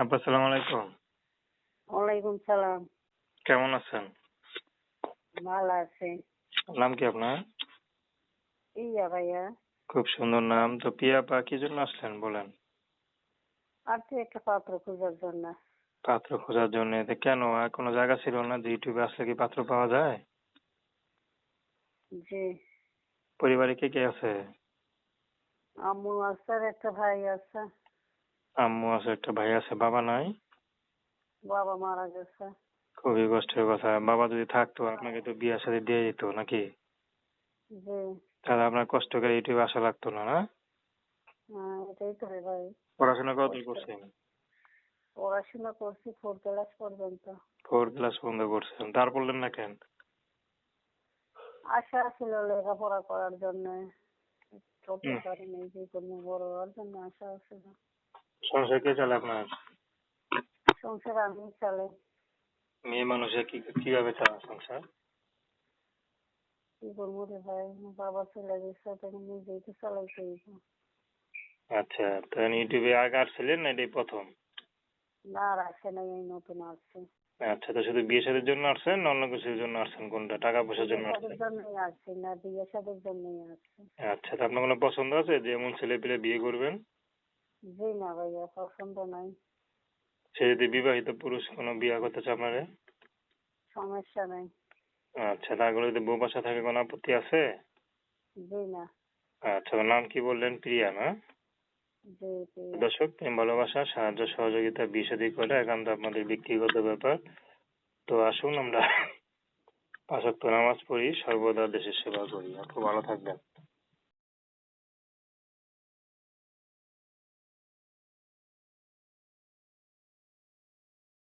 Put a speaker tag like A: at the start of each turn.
A: সালাম আলাইকুম।
B: ওয়ালাইকুম সালাম।
A: কেমন আছেন?
B: ভালো আছে।
A: নাম কি আপনার?
B: ইয়া ভাইয়া।
A: খুব সুন্দর নাম। তো পিয়া আপা কি জন্য আসলেন বলেন?
B: আর একটা পাত্র খোঁজার জন্য।
A: পাত্র খোঁজার জন্য। কেন? আর কোনো জায়গা ছিল না যে ইউটিউবে আসলে কি পাত্র পাওয়া যায়?
B: জি।
A: পরিবারে কে কে আছে?
B: আম্মু আছে আর একটা ভাই আছে।
A: আম্মু আছে একটা ভাই আছে বাবা নাই।
B: বাবা মারা গেছে।
A: খুবই কষ্টের কথা। বাবা যদি থাকতো আপনাকে তো বিয়ের সাথে দিয়ে দিত নাকি? তাহলে আপনার কষ্ট করে ইউটিউবে আসা লাগতো না না?
B: এটাই তো রে ভাই।
A: পড়াশোনা কত করছেন?
B: পড়াশোনা করছি ফোর ক্লাস পর্যন্ত।
A: ফোর ক্লাস বন্ধ করছেন। তার বললেন না কেন?
B: আশা ছিল লেখাপড়া করার জন্য। করতে। পারিনি যে কোনো বড় হওয়ার জন্য আশা ছিল।
A: সংসার কে চলে আপনার?
B: সংসার আমি চলে
A: মেয়ে মানুষের কি কীভাবে চালায় সংসার?
B: কি করব রে ভাই বাবা চলে গেছে তখন নিজেই তো চালাইতে
A: আচ্ছা তো ইউটিউবে আগে আসছিলেন না এটাই প্রথম?
B: না আর আসে নাই এই নতুন আসছে।
A: আচ্ছা তো শুধু বিয়ে শাদীর জন্য আসছেন না অন্য কিছুর জন্য আসছেন কোনটা? টাকা পয়সার জন্য আসছেন?
B: না বিয়ে শাদীর জন্যই আসছি।
A: আচ্ছা তো আপনার কোনো পছন্দ আছে? যে এমন ছেলে পেলে বিয়ে করবেন?
B: জি না ভাইয়া পছন্দ নাই।
A: সে যদি বিবাহিত পুরুষ কোনো বিয়ে করতে চায় আপনারে?
B: সমস্যা নাই।
A: আচ্ছা তারপরে যদি বউ বাসা থাকে কোনো আপত্তি আছে?
B: জি না।
A: আচ্ছা ওর নাম কি বললেন? প্রিয়া না
B: জি
A: দর্শক প্রেম ভালোবাসা সাহায্য সহযোগিতা বিয়ে শাদী করে একান্ত আপনাদের ব্যক্তিগত ব্যাপার। তো আসুন আমরা পাঁচক্ত নামাজ পড়ি সর্বদা দেশের সেবা করি। আপনি ভালো থাকবেন।